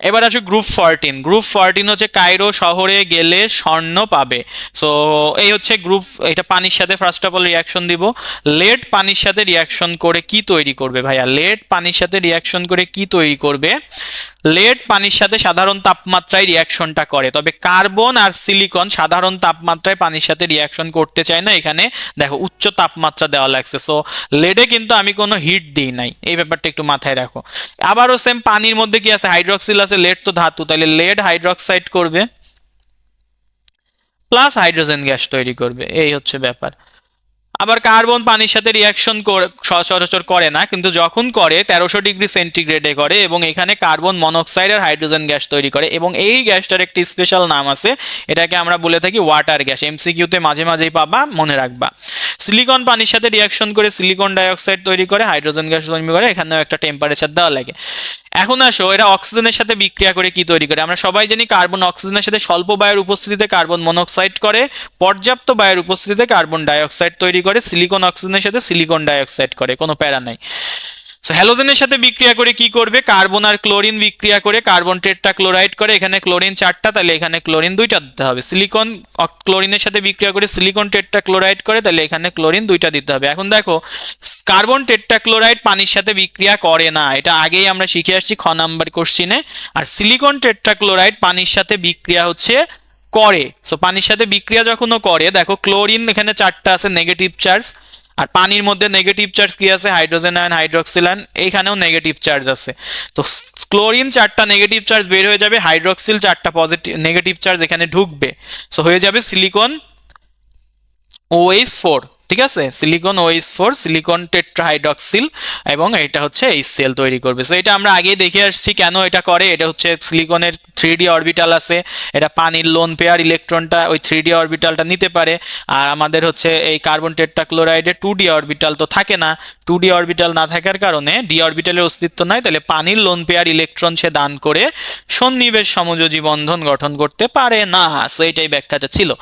এবার আছে group fourteen group fourteen হচ্ছে কায়রো শহরে গেলে স্বর্ণ পাবে। সো এই হচ্ছে গ্রুপ এটা পানির সাথে ফার্স্ট অফ অল রিয়াকশন দিব। লেট পানির সাথে রিয়াকশন করে কি তৈরি করবে ভাইয়া? লেট পানির সাথে রিয়াকশন করে কি তৈরি করবে? লেড পানির সাথে সাধারণ তাপমাত্রায় রিয়াকশনটা করে। তবে কার্বন আর সিলিকন সাধারণ তাপমাত্রায় পানির সাথে রিয়াকশন করতে চায় না। এখানে দেখো, উচ্চ তাপমাত্রা দেওয়া লাগছে। সো লেডে কিন্তু আমি কোনো হিট দিই নাই। এই ব্যাপারটা একটু মাথায় রাখো। আবারও সেম পানির মধ্যে কি আছে? হাইড্রক্সিল আছে লেড তো ধাতু। তাহলে লেড হাইড্রক্সাইড করবে প্লাস হাইড্রোজেন গ্যাস তৈরি করবে। এই হচ্ছে ব্যাপার। আবার কার্বন পানির সাথে রিয়াকশন সচরাচর করে না, কিন্তু যখন করে, তেরোশো ডিগ্রি সেন্টিগ্রেডে করে এবং এখানে কার্বন মনোক্সাইড আর হাইড্রোজেন গ্যাস তৈরি করে এবং এই গ্যাসটার একটি স্পেশাল নাম আছে, এটাকে আমরা বলে থাকি ওয়াটার গ্যাস এমসিকিউতে মাঝে মাঝেই পাবা, মনে রাখবা। সিলিকন পানির সাথে রিয়াকশন করে সিলিকন ডাইঅক্সাইড তৈরি করে হাইড্রোজেন গ্যাস তৈরি করে, এখানেও একটা টেম্পারেচার দেওয়া লাগে। এখন আসো, এরা অক্সিজেনের সাথে বিক্রিয়া করে কি তৈরি করে? আমরা সবাই জানি কার্বন অক্সিজেনের সাথে স্বল্প বায়ুর উপস্থিতিতে কার্বন মনোক্সাইড করে, পর্যাপ্ত বায়ুর উপস্থিতিতে কার্বন ডাইঅক্সাইড তৈরি করে সিলিকন অক্সিজেনের সাথে সিলিকন ডাইঅক্সাইড করে, কোনো প্যারা নাই। সো হ্যালোজেনের সাথে বিক্রিয়া করে কি করবে? কার্বন আর ক্লোরিন বিক্রিয়া করে কার্বন টেট্রা ক্লোরাইড করে এখানে ক্লোরিন চারটা, তাহলে এখানে ক্লোরিন দুইটা দিতে হবে। সিলিকন ক্লোরিনের সাথে বিক্রিয়া করে সিলিকন টেট্রা ক্লোরাইড করে, তাহলে এখানে ক্লোরিন দুইটা দিতে হবে। এখন দেখো কার্বন টেট্রা ক্লোরাইড পানির সাথে বিক্রিয়া করে না। এটা আগেই আমরা শিখে আসছি খ নাম্বার কোশ্চিনে আর সিলিকন টেট্রা ক্লোরাইড পানির সাথে বিক্রিয়া হচ্ছে করে। সো পানির সাথে বিক্রিয়া যখনও করে, দেখো ক্লোরিন এখানে চারটা আছে নেগেটিভ চার্জ আর পানির মধ্যে নেগেটিভ চার্জ কি আছে? হাইড্রোজেন আয়ন হাইড্রোক্সিল আয়ন এইখানেও নেগেটিভ চার্জ আছে। তো ক্লোরিন চারটা নেগেটিভ চার্জ বের হয়ে যাবে হাইড্রোক্সিল চারটা পজিটিভ নেগেটিভ চার্জ এখানে ঢুকবে। সো হয়ে যাবে সিলিকন ওএইচ ফোর ঠিক আছে? Silicon OH four silicon tetrahydroxyl এবং এটা হচ্ছে এই সেল তৈরি করবে। সো এটা আমরা আগেই দেখে আসছি কেন এটা করে। এটা হচ্ছে সিলিকনের থ্রি অরবিটাল আছে। এটা পানির লোন পেয়ার ইলেকট্রনটা ওই থ্রি অরবিটালটা নিতে পারে। আর আমাদের হচ্ছে এই কার্বন টেট্রাক্লোরাইডে টু অরবিটাল তো থাকে না। টু অরবিটাল না থাকার কারণে ডি অরবিটালের অস্তিত্ব নাই। তাহলে পানির লোন পেয়ার ইলেকট্রন সে দান করে সন্নিবেশ সমযোজী বন্ধন গঠন করতে পারে না। সো এটাই ব্যাখ্যাটা ছিল।